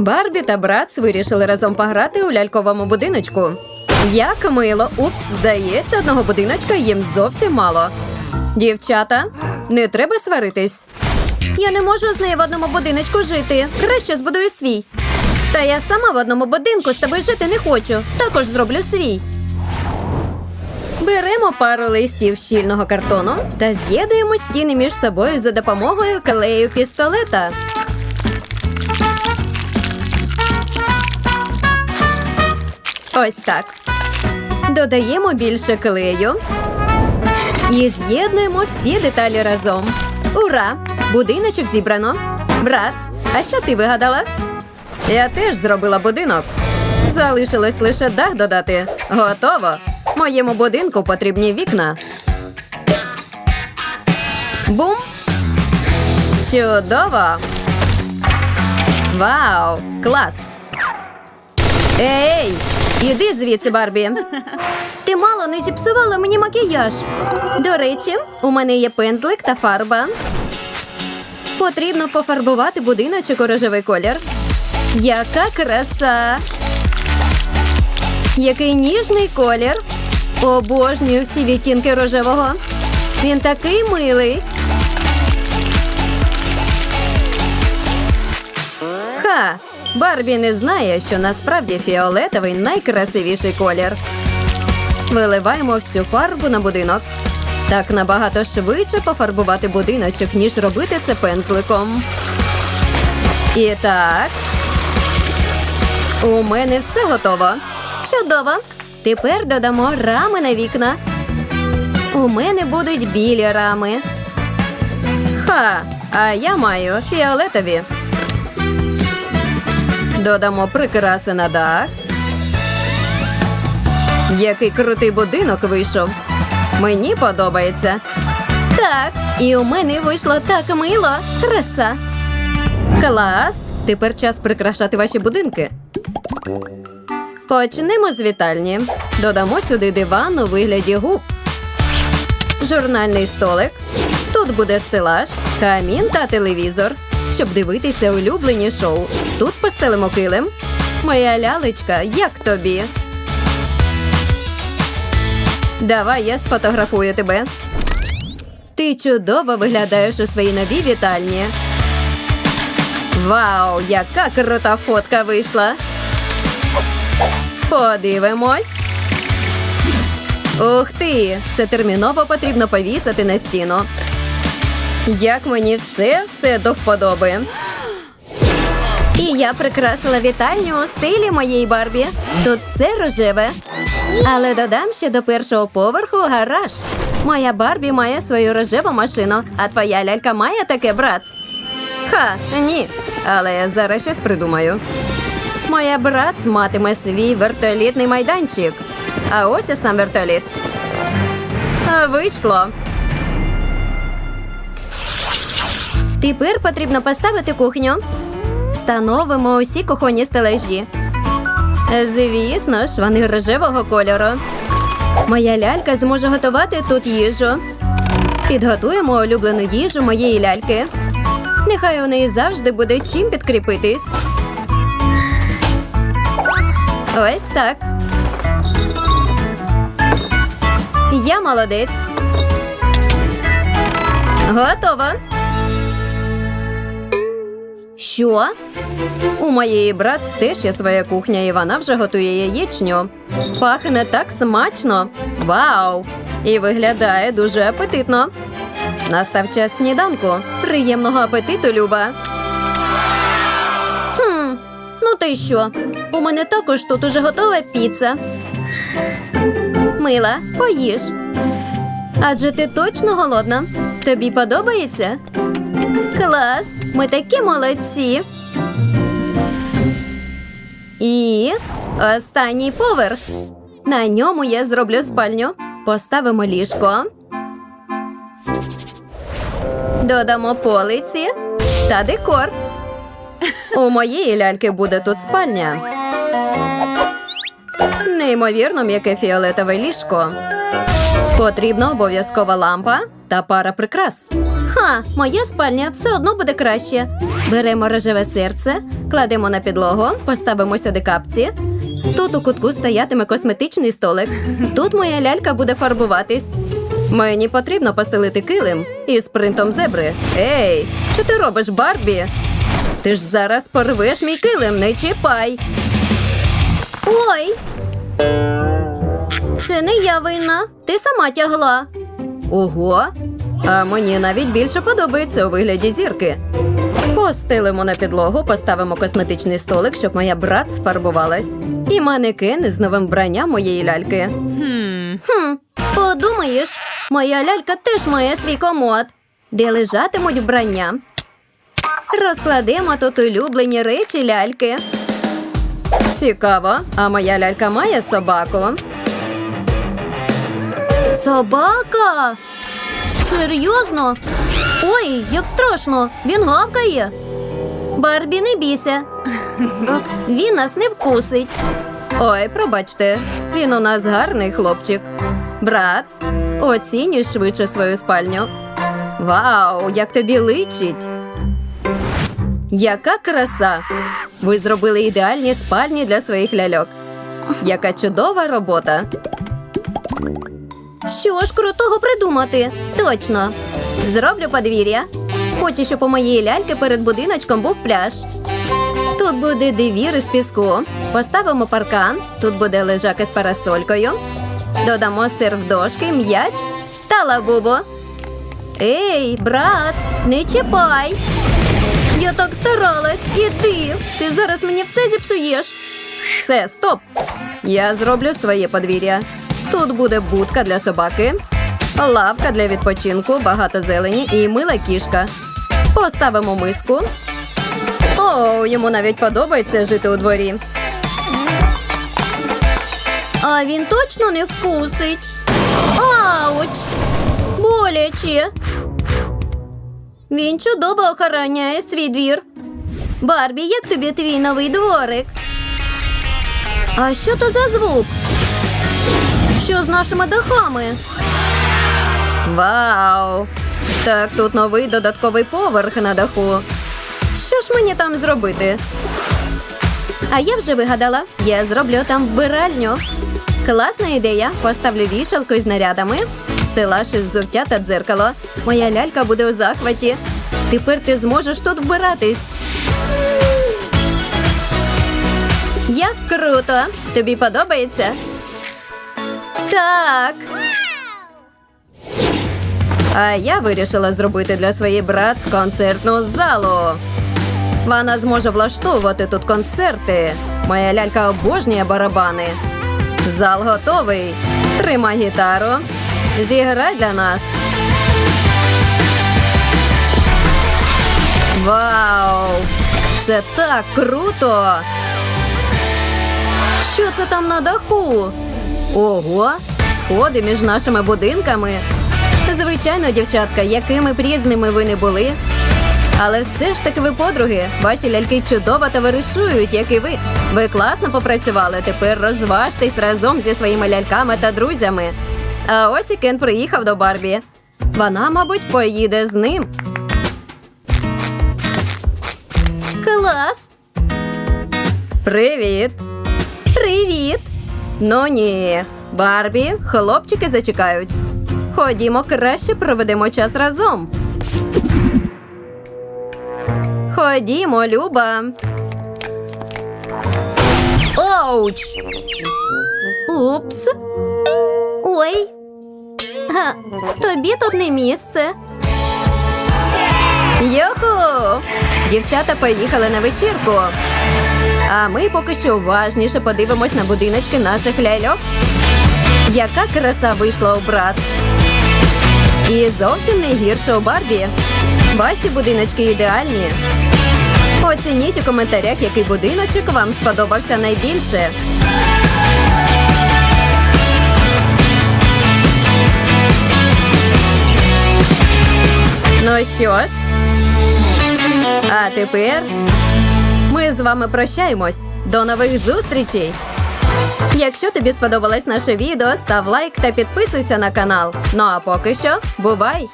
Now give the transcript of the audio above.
Барбі та Братс вирішили разом пограти у ляльковому будиночку. Як мило, упс, здається, одного будиночка їм зовсім мало. Дівчата, не треба сваритись. Я не можу з нею в одному будиночку жити. Краще збудую свій. Та я сама в одному будинку з тобою жити не хочу. Також зроблю свій. Беремо пару листів щільного картону та з'єднуємо стіни між собою за допомогою клею пістолета. Ось так. Додаємо більше клею і з'єднуємо всі деталі разом. Ура! Будиночок зібрано. Брац, а що ти вигадала? Я теж зробила будинок. Залишилось лише дах додати. Готово. Моєму будинку потрібні вікна. Бум! Чудово! Вау! Клас! Ей! Іди звідси, Барбі. Ти мало не зіпсувала мені макіяж. До речі, у мене є пензлик та фарба. Потрібно пофарбувати будиночок у рожевий колір. Яка краса! Який ніжний колір. Обожнюю всі відтінки рожевого. Він такий милий. Ха! Барбі не знає, що насправді фіолетовий найкрасивіший колір. Виливаємо всю фарбу на будинок. Так набагато швидше пофарбувати будиночок, ніж робити це пензликом. І так. У мене все готово. Чудово. Тепер додамо рами на вікна. У мене будуть білі рами. Ха! А я маю фіолетові. Додамо прикраси на дах. Який крутий будинок вийшов. Мені подобається. Так, і у мене вийшло так мило. Краса. Клас! Тепер час прикрашати ваші будинки. Почнемо з вітальні. Додамо сюди диван у вигляді губ. Журнальний столик. Тут буде стелаж, камін та телевізор, щоб дивитися улюблені шоу. Тут постелимо килим. Моя лялечка, як тобі? Давай я сфотографую тебе. Ти чудово виглядаєш у своїй новій вітальні. Вау, яка крута фотка вийшла. Подивимось. Ух ти! Це терміново потрібно повісити на стіну. Як мені все все до вподоби. І я прикрасила вітальню у стилі моєї Барбі. Тут все рожеве. Але додам ще до першого поверху гараж. Моя Барбі має свою рожеву машину, а твоя лялька має таке брац. Ха, ні. Але я зараз щось придумаю. Моя брац матиме свій вертолітний майданчик. А ось і сам вертоліт. Вийшло. Тепер потрібно поставити кухню. Встановимо усі кухонні стележі. Звісно ж, вони рожевого кольору. Моя лялька зможе готувати тут їжу. Підготуємо улюблену їжу моєї ляльки. Нехай у неї завжди буде чим підкріпитись. Ось так. Я молодець. Готово. Що? У моєї брат теж є своя кухня, і вона вже готує яєчню. Пахне так смачно. Вау! І виглядає дуже апетитно. Настав час сніданку. Приємного апетиту, Люба. Хм, ну ти що? У мене також тут уже готова піца. Мила, поїж. Адже ти точно голодна. Тобі подобається? Клас! Ми такі молодці. І останній поверх. На ньому я зроблю спальню. Поставимо ліжко. Додамо полиці та декор. У моєї ляльки буде тут спальня. Неймовірно, м'яке фіолетове ліжко. Потрібна обов'язкова лампа та пара прикрас. Ха, моя спальня все одно буде краще. Беремо рожеве серце, кладемо на підлогу, поставимо сюди капці. Тут у кутку стоятиме косметичний столик. Тут моя лялька буде фарбуватись. Мені потрібно постелити килим із принтом зебри. Ей, що ти робиш, Барбі? Ти ж зараз порвеш мій килим, не чіпай. Ой. Це не я винна. Ти сама тягла. Ого. А мені навіть більше подобається у вигляді зірки. Постелимо на підлогу, поставимо косметичний столик, щоб моя брат сфарбувалась. І манекен з новим вбранням моєї ляльки. Хм, подумаєш, моя лялька теж має свій комод, де лежатимуть вбрання. Розкладемо тут улюблені речі ляльки. Цікаво, а моя лялька має собаку. Собака? Серйозно? Ой, як страшно! Він гавкає. Барбі, не бійся. Він нас не вкусить. Ой, пробачте, він у нас гарний хлопчик. Братц, оцінюй швидше свою спальню. Вау, як тобі личить! Яка краса! Ви зробили ідеальні спальні для своїх ляльок. Яка чудова робота. Що ж крутого придумати? Точно. Зроблю подвір'я. Хочу, щоб у моєї ляльки перед будиночком був пляж. Тут буде дивір із піску. Поставимо паркан. Тут буде лежак із парасолькою. Додамо серв дошки, м'яч та лабубу. Ей, брат, не чіпай. Я так старалась. Іди. Ти зараз мені все зіпсуєш. Все, стоп. Я зроблю своє подвір'я. Тут буде будка для собаки, лавка для відпочинку, багато зелені і мила кішка. Поставимо миску. О, йому навіть подобається жити у дворі. А він точно не вкусить. Ауч! Боляче. Він чудово охороняє свій двір. Барбі, як тобі твій новий дворик? А що то за звук? Що з нашими дахами? Вау! Так, тут новий додатковий поверх на даху. Що ж мені там зробити? А я вже вигадала, я зроблю там вбиральню. Класна ідея. Поставлю вішалку із нарядами, стелаж із взуття та дзеркало. Моя лялька буде у захваті. Тепер ти зможеш тут вбиратись. Як круто! Тобі подобається? Так. А я вирішила зробити для своєї братс концертну залу. Вона зможе влаштовувати тут концерти. Моя лялька обожнює барабани. Зал готовий. Тримай гітару. Зіграй для нас. Вау! Це так круто! Що це там на даху? Ого, сходи між нашими будинками. Звичайно, дівчатка, якими б різними ви не були. Але все ж таки ви подруги. Ваші ляльки чудово товаришують, як і ви. Ви класно попрацювали. Тепер розважтесь разом зі своїми ляльками та друзями. А ось і Кен приїхав до Барбі. Вона, мабуть, поїде з ним. Клас! Привіт! Привіт! Ну ні, Барбі, хлопчики зачекають. Ходімо, краще проведемо час разом. Ходімо, Люба. Оуч! Упс. Ой. Га, тобі тут не місце. Йоху! Дівчата поїхали на вечірку. А ми поки що уважніше подивимось на будиночки наших ляльок. Яка краса вийшла у брат. І зовсім не гірше у Барбі. Ваші будиночки ідеальні. Оцініть у коментарях, який будиночок вам сподобався найбільше. Ну що ж, а тепер з вами прощаємось. До нових зустрічей! Якщо тобі сподобалось наше відео, став лайк та підписуйся на канал. Ну а поки що, бувай!